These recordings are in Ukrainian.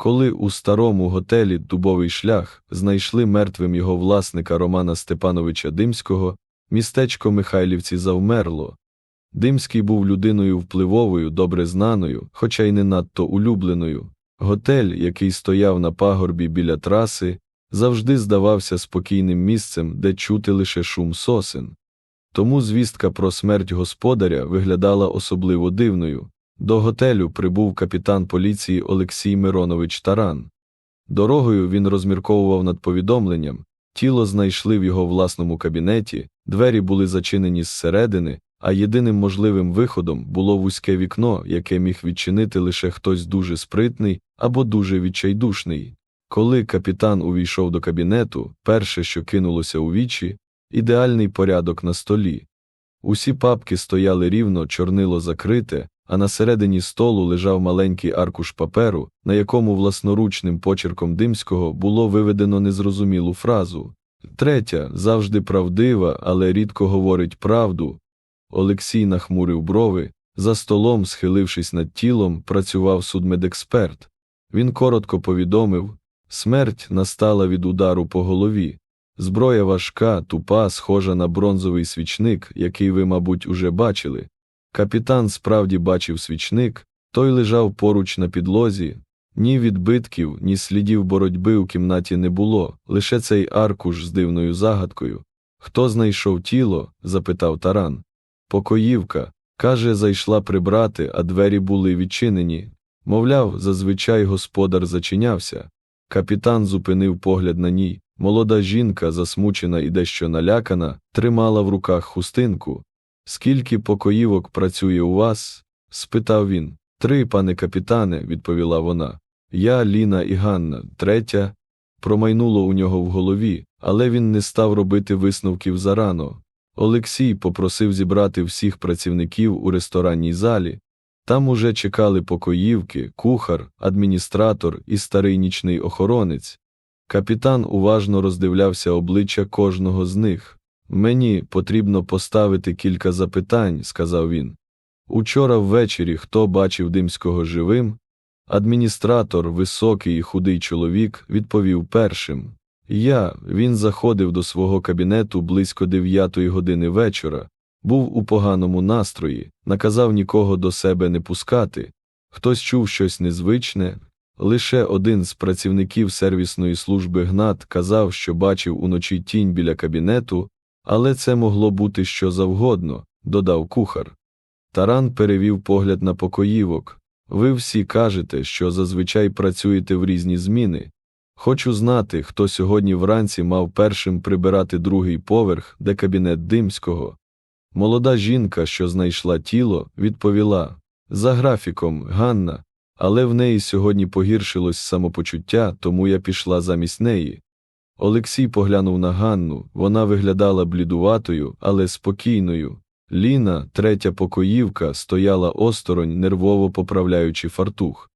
Коли у старому готелі Дубовий шлях знайшли мертвим його власника Романа Степановича Димського, містечко Михайлівці завмерло. Димський був людиною впливовою, добре знаною, хоча й не надто улюбленою. Готель, який стояв на пагорбі біля траси, завжди здавався спокійним місцем, де чути лише шум сосен. Тому звістка про смерть господаря виглядала особливо дивною. До готелю прибув капітан поліції Олексій Миронович Таран. Дорогою він розмірковував над повідомленням, тіло знайшли в його власному кабінеті, двері були зачинені зсередини, а єдиним можливим виходом було вузьке вікно, яке міг відчинити лише хтось дуже спритний або дуже відчайдушний. Коли капітан увійшов до кабінету, перше, що кинулося у вічі, ідеальний порядок на столі. Усі папки стояли рівно, чорнило закрите, а на середині столу лежав маленький аркуш паперу, на якому власноручним почерком Димського було виведено незрозумілу фразу. Третя завжди правдива, але рідко говорить правду. Олексій нахмурив брови, за столом, схилившись над тілом, працював судмедексперт. Він коротко повідомив смерть настала від удару по голові. Зброя важка, тупа, схожа на бронзовий свічник, який ви, мабуть, уже бачили. Капітан справді бачив свічник, той лежав поруч на підлозі. Ні відбитків, ні слідів боротьби у кімнаті не було, лише цей аркуш з дивною загадкою. Хто знайшов тіло? запитав таран. Покоївка. Каже, зайшла прибрати, а двері були відчинені. Мовляв, зазвичай господар зачинявся. Капітан зупинив погляд на ній. Молода жінка, засмучена і дещо налякана, тримала в руках хустинку. Скільки покоївок працює у вас? спитав він. Три, пане капітане, відповіла вона. Я, Ліна і Ганна, третя. Промайнуло у нього в голові, але він не став робити висновків зарано. Олексій попросив зібрати всіх працівників у ресторанній залі. Там уже чекали покоївки, кухар, адміністратор і старий нічний охоронець. Капітан уважно роздивлявся обличчя кожного з них. Мені потрібно поставити кілька запитань, сказав він. Учора ввечері хто бачив Димського живим? Адміністратор, високий і худий чоловік, відповів першим. Я, він заходив до свого кабінету близько дев'ятої години вечора, був у поганому настрої, наказав нікого до себе не пускати. Хтось чув щось незвичне. Лише один з працівників сервісної служби Гнат казав, що бачив уночі тінь біля кабінету, але це могло бути що завгодно, додав кухар. Таран перевів погляд на покоївок. Ви всі кажете, що зазвичай працюєте в різні зміни. Хочу знати, хто сьогодні вранці мав першим прибирати другий поверх, де кабінет Димського. Молода жінка, що знайшла тіло, відповіла за графіком, Ганна, але в неї сьогодні погіршилось самопочуття, тому я пішла замість неї. Олексій поглянув на Ганну, вона виглядала блідуватою, але спокійною. Ліна, третя покоївка, стояла осторонь, нервово поправляючи фартух.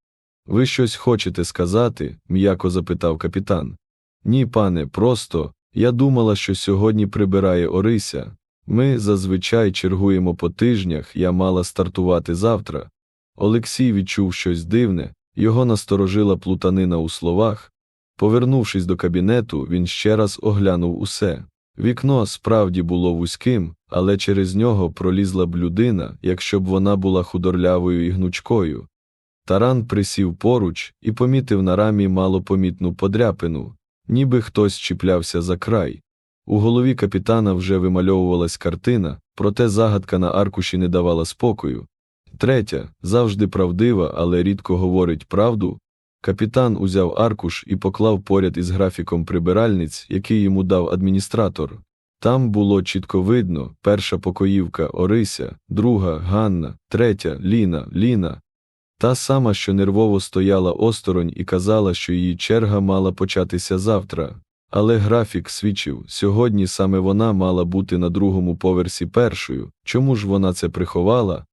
Ви щось хочете сказати? м'яко запитав капітан. Ні, пане, просто я думала, що сьогодні прибирає Орися. Ми зазвичай чергуємо по тижнях, я мала стартувати завтра. Олексій відчув щось дивне, його насторожила плутанина у словах. Повернувшись до кабінету, він ще раз оглянув усе. Вікно справді було вузьким, але через нього пролізла б людина, якщо б вона була худорлявою і гнучкою. Таран присів поруч і помітив на рамі малопомітну подряпину, ніби хтось чіплявся за край. У голові капітана вже вимальовувалась картина, проте загадка на аркуші не давала спокою. Третя, завжди правдива, але рідко говорить правду. Капітан узяв аркуш і поклав поряд із графіком прибиральниць, який йому дав адміністратор. Там було чітко видно перша покоївка Орися, друга Ганна, третя Ліна, Ліна. Та сама, що нервово стояла осторонь і казала, що її черга мала початися завтра. Але графік свідчив, сьогодні саме вона мала бути на другому поверсі першою. Чому ж вона це приховала?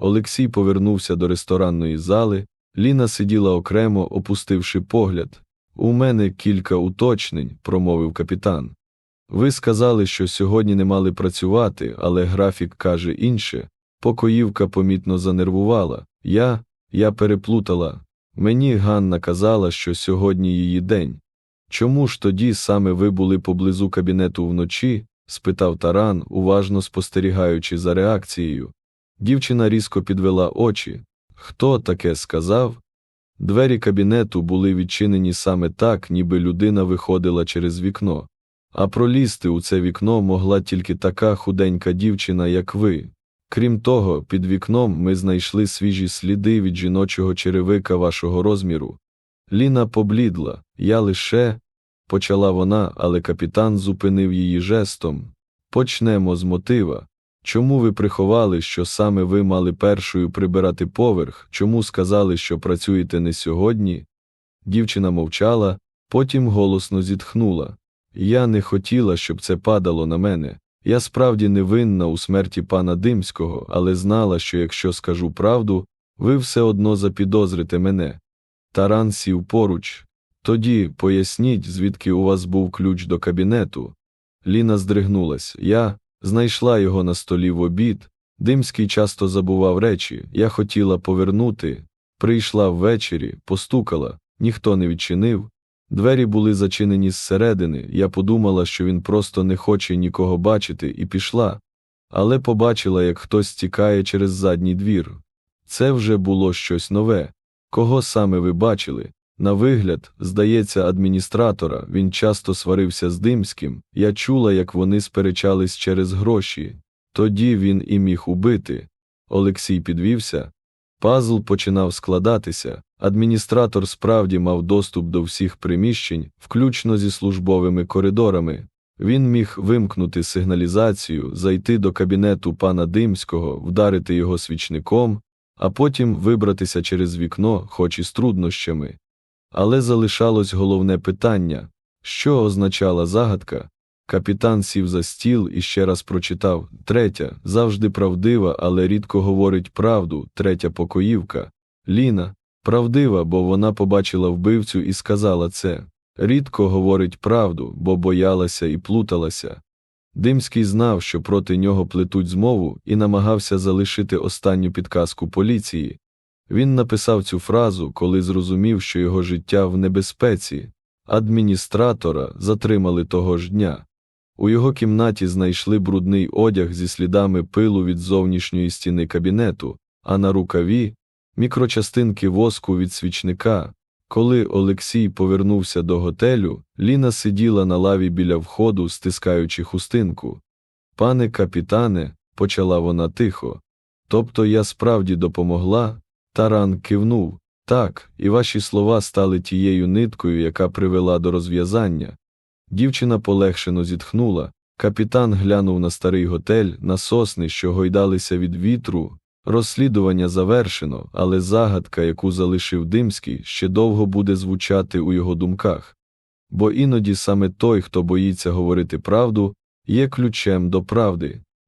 Олексій повернувся до ресторанної зали, Ліна сиділа окремо, опустивши погляд. У мене кілька уточнень, промовив капітан. Ви сказали, що сьогодні не мали працювати, але графік каже інше. Покоївка помітно занервувала. Я, я переплутала. Мені Ганна казала, що сьогодні її день. Чому ж тоді саме ви були поблизу кабінету вночі? спитав Таран, уважно спостерігаючи за реакцією. Дівчина різко підвела очі. Хто таке сказав? Двері кабінету були відчинені саме так, ніби людина виходила через вікно. А пролізти у це вікно могла тільки така худенька дівчина, як ви. Крім того, під вікном ми знайшли свіжі сліди від жіночого черевика вашого розміру. Ліна поблідла, я лише. почала вона, але капітан зупинив її жестом. Почнемо з мотива. Чому ви приховали, що саме ви мали першою прибирати поверх? Чому сказали, що працюєте не сьогодні? Дівчина мовчала, потім голосно зітхнула. Я не хотіла, щоб це падало на мене. Я справді не винна у смерті пана Димського, але знала, що якщо скажу правду, ви все одно запідозрите мене. Таран сів поруч. Тоді поясніть, звідки у вас був ключ до кабінету. Ліна здригнулась. Я знайшла його на столі в обід. Димський часто забував речі. Я хотіла повернути. Прийшла ввечері, постукала, ніхто не відчинив. Двері були зачинені зсередини. Я подумала, що він просто не хоче нікого бачити, і пішла. Але побачила, як хтось тікає через задній двір. Це вже було щось нове. Кого саме ви бачили? На вигляд, здається, адміністратора, він часто сварився з Димським, я чула, як вони сперечались через гроші. Тоді він і міг убити. Олексій підвівся. Пазл починав складатися. Адміністратор справді мав доступ до всіх приміщень, включно зі службовими коридорами. Він міг вимкнути сигналізацію, зайти до кабінету пана Димського, вдарити його свічником, а потім вибратися через вікно, хоч і з труднощами. Але залишалось головне питання що означала загадка? Капітан сів за стіл і ще раз прочитав третя, завжди правдива, але рідко говорить правду, третя покоївка. Ліна, правдива, бо вона побачила вбивцю і сказала це. Рідко говорить правду, бо боялася і плуталася. Димський знав, що проти нього плетуть змову, і намагався залишити останню підказку поліції. Він написав цю фразу, коли зрозумів, що його життя в небезпеці. Адміністратора затримали того ж дня. У його кімнаті знайшли брудний одяг зі слідами пилу від зовнішньої стіни кабінету, а на рукаві мікрочастинки воску від свічника. Коли Олексій повернувся до готелю, Ліна сиділа на лаві біля входу, стискаючи хустинку. Пане капітане, почала вона тихо. Тобто я справді допомогла? Таран кивнув. Так, і ваші слова стали тією ниткою, яка привела до розв'язання. Дівчина полегшено зітхнула. Капітан глянув на старий готель, на сосни, що гойдалися від вітру. Розслідування завершено, але загадка, яку залишив Димський, ще довго буде звучати у його думках. Бо іноді саме той, хто боїться говорити правду, є ключем до правди.